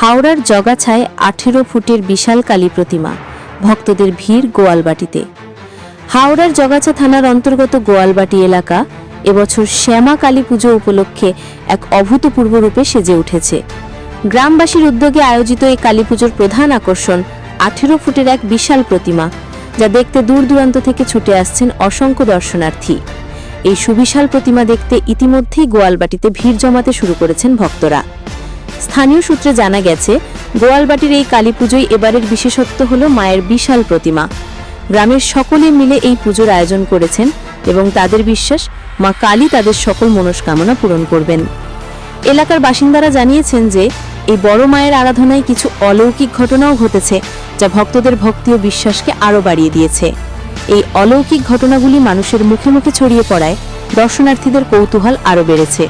হাওড়ার জগাছায় আঠেরো ফুটের বিশাল কালী প্রতিমা, ভক্তদের ভিড় গোয়ালবাটিতে। হাওড়ার জগাছা থানার অন্তর্গত গোয়ালবাটি এলাকা এবছর শ্যামা কালী পুজো উপলক্ষে এক অভূতপূর্ব রূপে সেজে উঠেছে। গ্রামবাসীর উদ্যোগে আয়োজিত এই কালী পুজোর প্রধান আকর্ষণ আঠেরো ফুটের এক বিশাল প্রতিমা, যা দেখতে দূর দূরান্ত থেকে ছুটে আসছেন অসংখ্য দর্শনার্থী। এই সুবিশাল প্রতিমা দেখতে ইতিমধ্যেই গোয়ালবাটিতে ভিড় জমাতে শুরু করেছেন ভক্তরা। স্থানীয় সূত্রে জানা গেছে, গোয়ালবাটির এই কালী পুজোয় এবারের বিশেষত্ব হল মায়ের বিশাল প্রতিমা। গ্রামের সকলে মিলে এই পুজোর আয়োজন করেছেন এবং তাদের বিশ্বাস, মা কালী তাদের সকল মনস্কামনা পূরণ করবেন। এলাকার বাসিন্দারা জানিয়েছেন যে, এই বড় মায়ের আরাধনায় কিছু অলৌকিক ঘটনাও ঘটেছে, যা ভক্তদের ভক্তি ও বিশ্বাসকে আরও বাড়িয়ে দিয়েছে। এই অলৌকিক ঘটনাগুলি মানুষের মুখে মুখে ছড়িয়ে পড়ায় দর্শনার্থীদের কৌতূহল আরও বেড়েছে।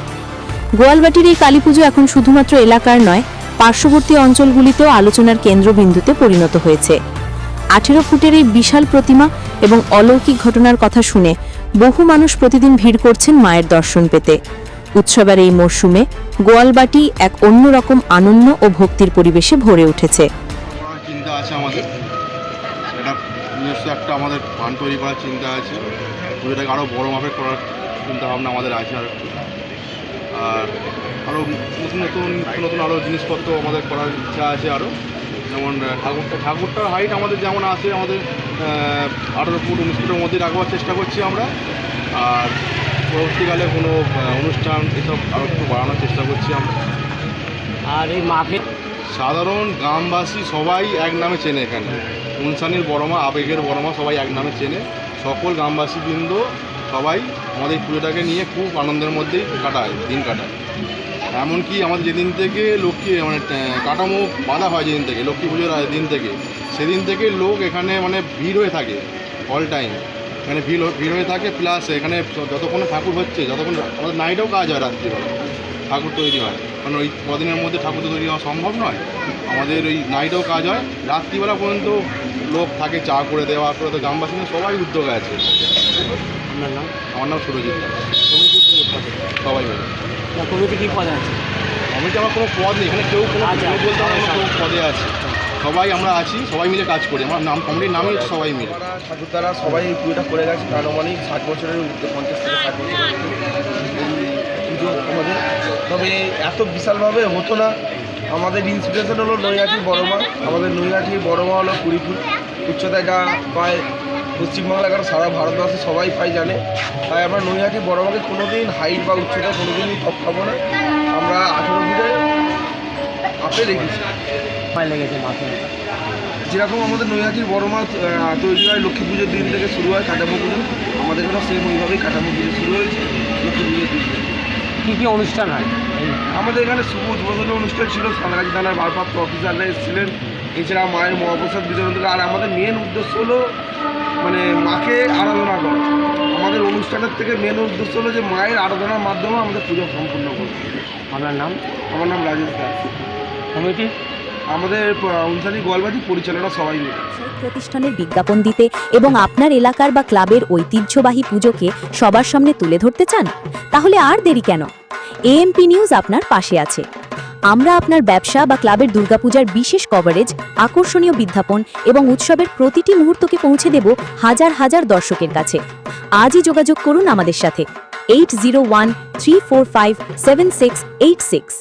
গোয়ালবাটির এই কালীপুজো এখন শুধুমাত্র এলাকার নয়, পার্শ্ববর্তী অঞ্চলগুলিতেও আলোচনার কেন্দ্রবিন্দুতে পরিণত হয়েছে। আঠেরো ফুটের এই বিশাল প্রতিমা এবং অলৌকিক ঘটনার কথা শুনে বহু মানুষ প্রতিদিন ভিড় করছেন মায়ের দর্শন পেতে। উৎসবের এই মরশুমে গোয়ালবাটি এক অন্যরকম আনন্দ ও ভক্তির পরিবেশে ভরে উঠেছে। বড় করার চিন্তা ভাবনা আমাদের আছে আর আর আরও নতুন নতুন নতুন নতুন আরও জিনিসপত্র আমাদের করার ইচ্ছা আছে আরও। যেমন ঠাকুরটা ঠাকুরটার হাইট আমাদের যেমন আছে আমাদের আঠারো ফুট উনিশ ফুটের মধ্যে রাখবার চেষ্টা করছি আমরা। আর পরবর্তীকালে কোনো অনুষ্ঠান এসব আরও একটু বাড়ানোর চেষ্টা করছি আমরা। আর এই মাকে সাধারণ গ্রামবাসী সবাই এক নামে চেনে এখানে। উনসানির বড়মা আবেগের বড়মা সবাই এক নামে চেনে। সকল গ্রামবাসী বৃন্দ সবাই আমাদের এই পুজোটাকে নিয়ে খুব আনন্দের মধ্যেই কাটায়, দিন কাটায়। এমনকি আমাদের যেদিন থেকে লক্ষ্মী মানে কাঠামো বাঁধা হয় যেদিন থেকে, লক্ষ্মী পুজোর দিন থেকে, সেদিন থেকে লোক এখানে মানে ভিড় হয়ে থাকে অল টাইম এখানে ভিড় ভিড় হয়ে থাকে প্লাস এখানে যতক্ষণ ঠাকুর হচ্ছে, যতক্ষণ, আমাদের নাইটেও কাজ হয় রাত্রিবেলা। ঠাকুর তৈরি হয়। কারণ ওই কদিনের মধ্যে ঠাকুর তৈরি হওয়া সম্ভব নয়। আমাদের ওই নাইটেও কাজ হয়। রাত্রিবেলা পর্যন্ত লোক থাকে চা করে দেওয়া করে তো গ্রামবাসীদের সবাই উদ্যোগে আছে। আপনার নাম? আমার নাম সুরজিৎ সবাই বলে। না কমিটি কী পদে আছে? কমিটি আমার কোনো পদ নেই। এখানে কেউ কোনো আচ্ছা, বলতে আমার আচ্ছা। কোনো পদে আছে। সবাই আমরা আছি, সবাই মিলে কাজ করি। আমার নাম কমিটির নামই সবাই মিলে। ঠাকুরদারা সবাই এই পুজোটা করে গেছে। অনেক ষাট বছরের ঊর্ধ্বে পঞ্চাশ থেকে ষাট বছরের পুজো আমাদের। তবে এত বিশালভাবে হতো না। আমাদের ইন্সপিরেশন হলো নৈহাটি বড়মা। আমাদের নৈহাটি বড়মা হলো কুড়ি ফুট উচ্চতা এটা প্রায় পশ্চিমবাংলা কারণ সারা ভারতবর্ষে সবাই প্রায় জানে। তাই আমরা নৈহাটি বড়মাকে কোনোদিন হাইট বা উচ্চতা কোনোদিনই টপ খাব না। আমরা আঠেরো ফুটে আপে রেখেছি। সময় লেগেছে মাকে যেরকম আমাদের নৈহাটির বড় মা আহ, তৈরি হয় লক্ষ্মী পুজোর দিন থেকে শুরু হয় কাঠামো পুজো। আমাদের এখানে সেম ওইভাবেই কাঠামো পুজো শুরু হয়েছে লক্ষ্মী পুজোর দিন। কী কি অনুষ্ঠান হয়? আমাদের এখানে শুভ উদ্বোধনী অনুষ্ঠান ছিল সাঁতরাগাছি থানার ভারপ্রাপ্ত অফিসাররা এসেছিলেন। এছাড়া মায়ের মহাপ্রসাদ বিতরণ থেকে আর আমাদের মেন উদ্দেশ্য হলো মানে মাকে আরাধনা করা। আমাদের অনুষ্ঠানের থেকে মেন উদ্দেশ্য হলো যে মায়ের আরাধনার মাধ্যমে আমাদের পুজো সম্পূর্ণ করব আপনার নাম? আমার নাম রাজেশ দাস। কমিটি? আমাদের অনুষ্ঠানিক গোয়ালবাটি পরিচালনা সবাই মিলে। প্রতিষ্ঠানের বিজ্ঞাপন দিতে এবং আপনার এলাকার বা ক্লাবের ঐতিহ্যবাহী পুজোকে সবার সামনে তুলে ধরতে চান, তাহলে আর দেরি কেন? এএমপি নিউজ আপনার পাশে আছে। আমরা আপনার ব্যবসা বা ক্লাবের দুর্গাপূজার বিশেষ কভারেজ আকর্ষণীয় বিজ্ঞাপন এবং উৎসবের প্রতিটি মুহূর্তকে পৌঁছে দেব হাজার হাজার দর্শকের কাছে। আজই যোগাযোগ করুন আমাদের সাথে eight zero one three four five seven six eight six